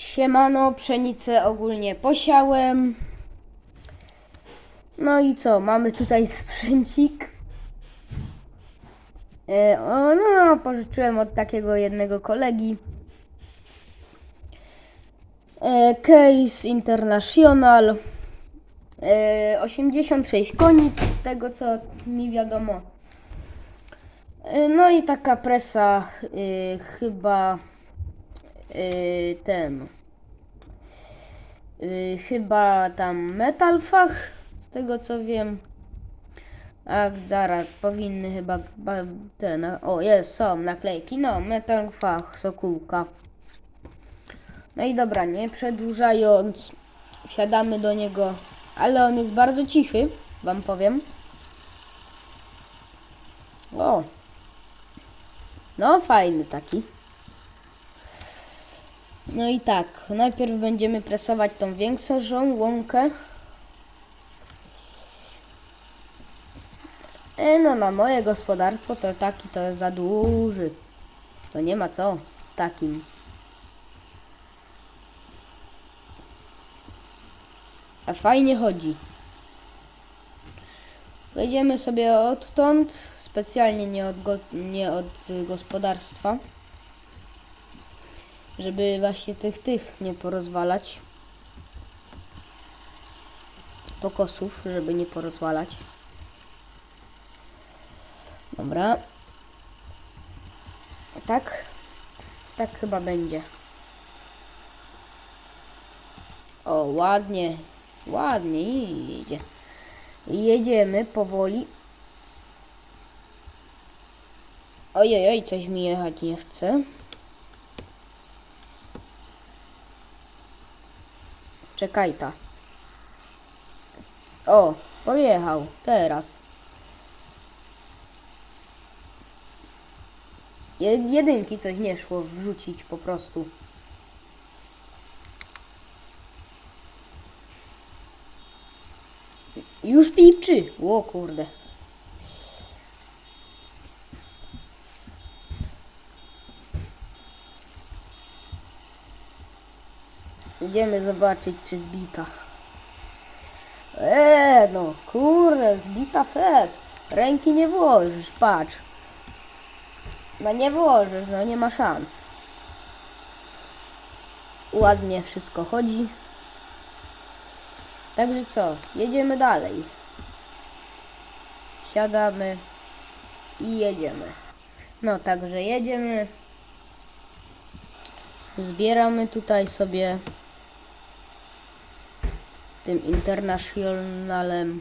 Siemano, pszenicę ogólnie posiałem. No i co, mamy tutaj sprzęcik. E, o, no, no, pożyczyłem od takiego jednego kolegi. E, Case International. E, 86 koni, z tego co mi wiadomo. E, no i taka presa, e, chyba e, ten. e, chyba tam metalfach, z tego co wiem. A zaraz powinny chyba ba- ten. O, jest, są naklejki. No, metalfach, sokółka. No i dobra, nie przedłużając, wsiadamy do niego, ale on jest bardzo cichy, wam powiem. O, no fajny taki. No i tak, najpierw będziemy presować tą większą łąkę. E, no na moje gospodarstwo to taki to za duży. To nie ma co z takim. A fajnie chodzi. Wejdziemy sobie odtąd, specjalnie nie od, go, nie od gospodarstwa, żeby właśnie tych, tych nie porozwalać. Pokosów, żeby nie porozwalać. Dobra. Tak? Tak chyba będzie. O, ładnie. Ładnie idzie. Jedziemy powoli. Ojej, oj, coś mi jechać nie chce. Czekaj ta. O, pojechał. Teraz. Je- Jedynki coś nie szło wrzucić po prostu. Już pipczy. O kurde. Idziemy zobaczyć, czy zbita. Eee, no kurde, zbita fest. Ręki nie włożysz, patrz. No nie włożysz, no nie ma szans. Ładnie wszystko chodzi. Także co, jedziemy dalej. Siadamy i jedziemy. No, także jedziemy. Zbieramy tutaj sobie tym internationalem.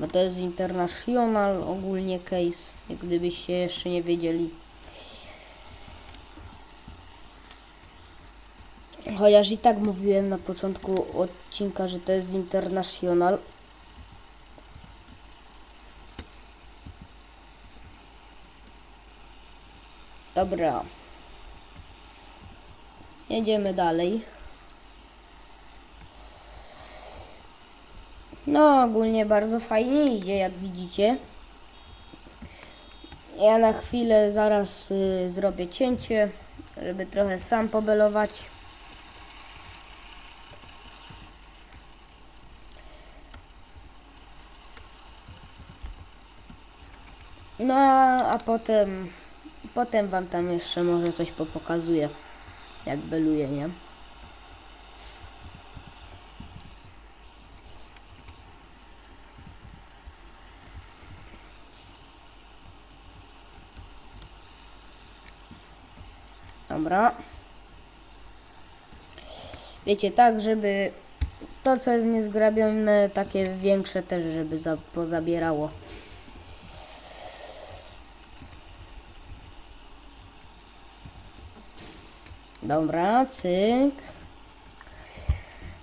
Bo to jest international ogólnie case, jak gdybyście jeszcze nie wiedzieli. Chociaż i tak mówiłem na początku odcinka, że to jest international. Dobra. Jedziemy dalej. No, ogólnie bardzo fajnie idzie, jak widzicie. Ja na chwilę zaraz y, zrobię cięcie, żeby trochę sam pobelować. No, a potem, potem wam tam jeszcze może coś popokazuję, jak beluję, nie? Dobra. Wiecie, tak, żeby to, co jest niezgrabione, takie większe też, żeby za, pozabierało. Dobra, cyk.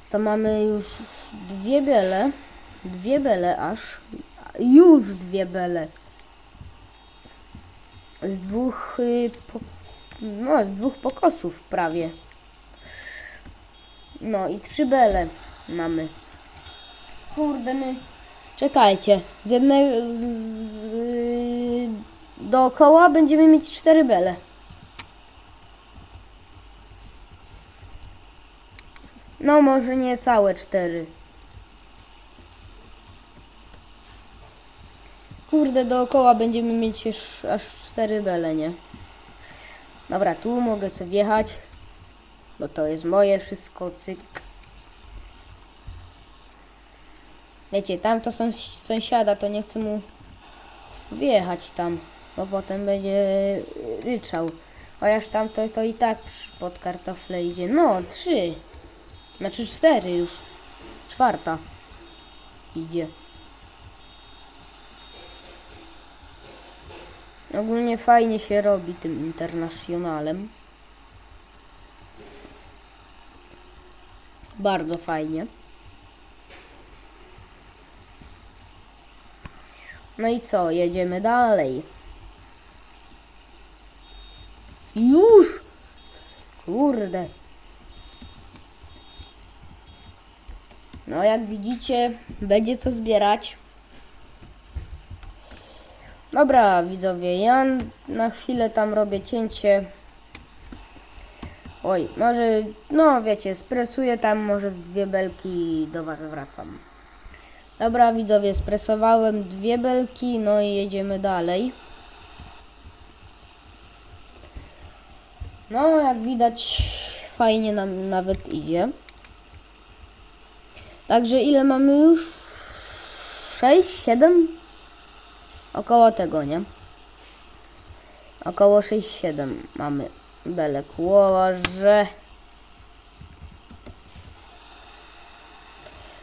To mamy już dwie bele. Dwie bele aż. Już dwie bele. Z dwóch, y, no, z dwóch pokosów prawie. No i trzy bele mamy. Kurde, my... Czekajcie, z jednego... Z, z, dookoła będziemy mieć cztery bele. No może nie całe cztery. Kurde, dookoła będziemy mieć aż cztery bele, nie? Dobra, tu mogę sobie wjechać, bo to jest moje wszystko, cyk. Wiecie, tam to są sąsiada, to nie chcę mu wjechać tam, bo potem będzie ryczał. Chociaż tam to, to i tak pod kartofle idzie. No, trzy. Znaczy cztery już. Czwarta idzie. Ogólnie fajnie się robi tym internacjonalem. Bardzo fajnie. No i co, jedziemy dalej. Już! Kurde. No jak widzicie, będzie co zbierać. Dobra, widzowie, ja na chwilę tam robię cięcie. Oj, może, no wiecie, spresuję tam może z dwie belki i do was wracam. Dobra, widzowie, spresowałem dwie belki, no i jedziemy dalej. No, jak widać, fajnie nam nawet idzie. Także ile mamy już? 6, 7? Około tego, nie? Około 6-7 mamy belek łoże.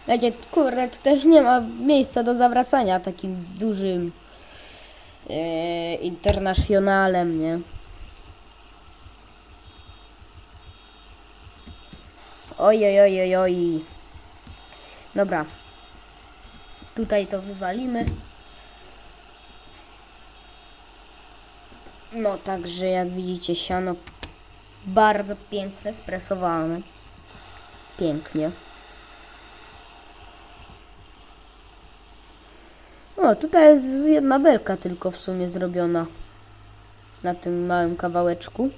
Wiecie, kurde, tu też nie ma miejsca do zawracania takim dużym e, internacjonalem, nie? Oj, oj, oj, oj, oj. Dobra. Tutaj to wywalimy. No, także jak widzicie, siano bardzo piękne, spresowane. Pięknie. O, tutaj jest jedna belka tylko w sumie zrobiona na tym małym kawałeczku.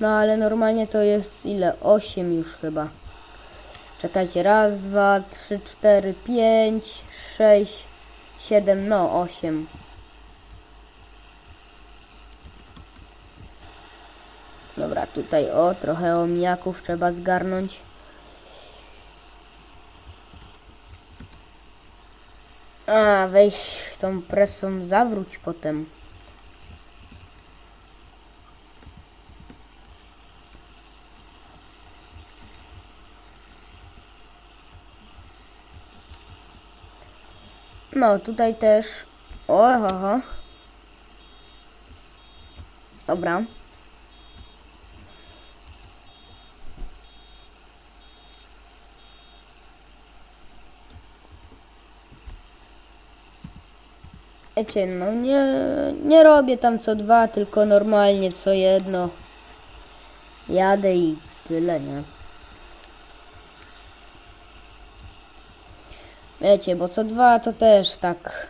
No ale normalnie to jest ile? 8 już chyba. Czekajcie, raz, dwa, trzy, cztery, pięć, sześć, siedem, no osiem. Dobra, tutaj o, trochę omniaków trzeba zgarnąć. A, weź tą presą zawróć potem. No, tutaj też. O, aha. Dobra. Wiecie, no nie, nie robię tam co dwa, tylko normalnie co jedno. Jadę i tyle, nie? Wiecie, bo co dwa to też tak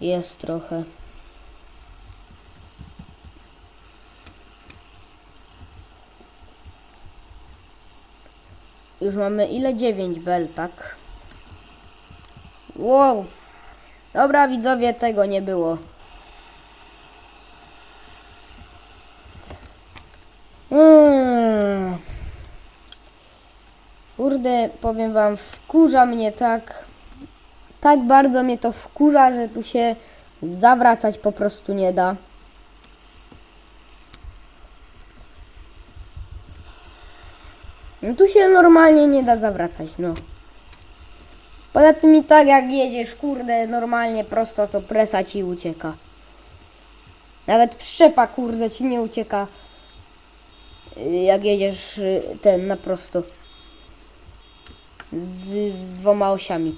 jest trochę. Już mamy ile? 9 bel, tak? Wow. Dobra, widzowie, tego nie było. Mm. Kurde, powiem wam, wkurza mnie tak. Tak bardzo mnie to wkurza, że tu się zawracać po prostu nie da. No tu się normalnie nie da zawracać, no. Poza tym i tak jak jedziesz, kurde, normalnie prosto, to presa ci ucieka. Nawet przyczepa, kurde, ci nie ucieka. y, Jak jedziesz y, ten na prosto. Z, z dwoma osiami.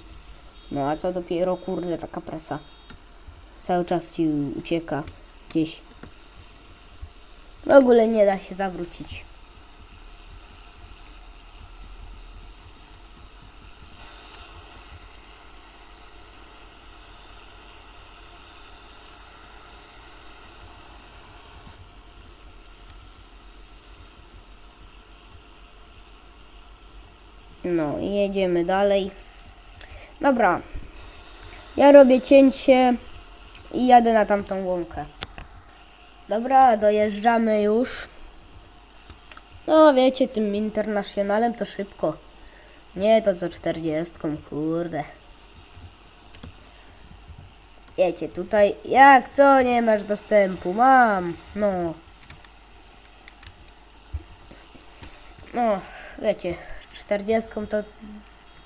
No a co dopiero, kurde, taka presa. Cały czas ci ucieka gdzieś. W ogóle nie da się zawrócić. No i jedziemy dalej. Dobra. Ja robię cięcie i jadę na tamtą łąkę. Dobra, dojeżdżamy już. No wiecie, tym internacjonalem to szybko. Nie to co 40, kurde. Wiecie, tutaj jak co nie masz dostępu? Mam. No. No, wiecie, 40 to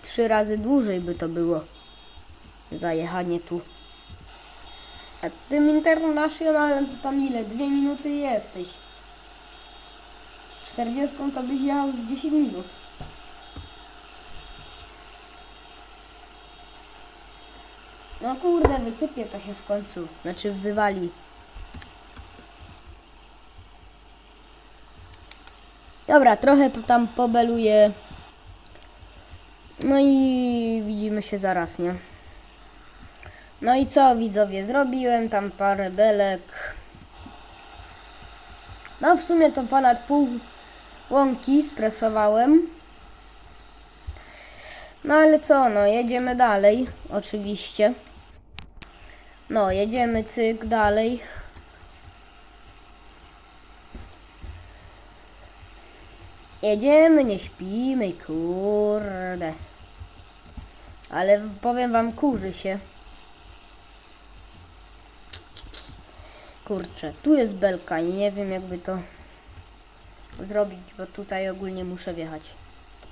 trzy razy dłużej by to było. Zajechanie tu. A tym internacjonalem to tam ile? Dwie minuty jesteś. 40 to byś jechał z 10 minut. No kurde, wysypie to się w końcu. Znaczy wywali. Dobra, trochę tu tam pobeluję. No i widzimy się zaraz, nie? No i co widzowie, zrobiłem tam parę belek. No w sumie to ponad pół łąki spresowałem. No ale co, no jedziemy dalej, oczywiście. No, jedziemy cyk dalej. Jedziemy, nie śpimy, kurde. Ale powiem wam, kurzy się. Kurczę, tu jest belka i nie wiem jakby to zrobić, bo tutaj ogólnie muszę wjechać.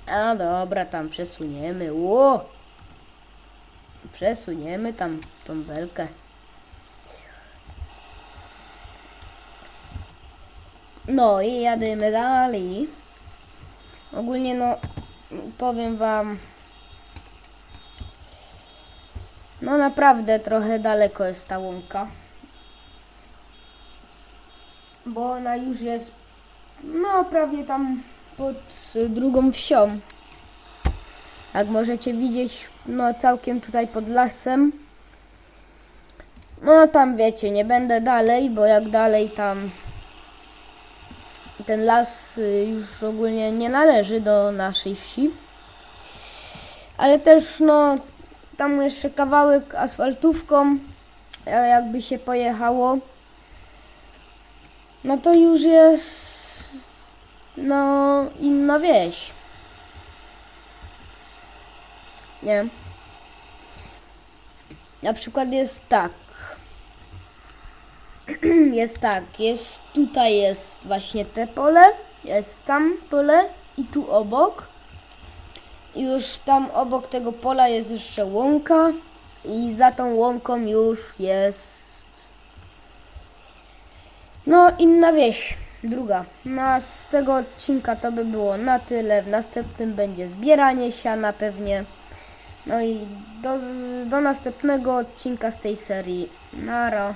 A dobra, tam przesuniemy. Ło! Przesuniemy tam tą belkę. No i jadymy dalej. Ogólnie no powiem wam no naprawdę trochę daleko jest ta łąka. Bo ona już jest no prawie tam pod drugą wsią. Jak możecie widzieć, no całkiem tutaj pod lasem. No tam wiecie, nie będę dalej, bo jak dalej tam ten las y, już ogólnie nie należy do naszej wsi. Ale też no tam jeszcze kawałek asfaltówką e, jakby się pojechało. No to już jest no inna wieś. Nie. Na przykład jest tak. jest tak, jest tutaj jest właśnie te pole, jest tam pole i tu obok. Już tam obok tego pola jest jeszcze łąka i za tą łąką już jest no inna wieś, druga. No z tego odcinka to by było na tyle. W następnym będzie zbieranie siana pewnie. No i do, do następnego odcinka z tej serii. Nara.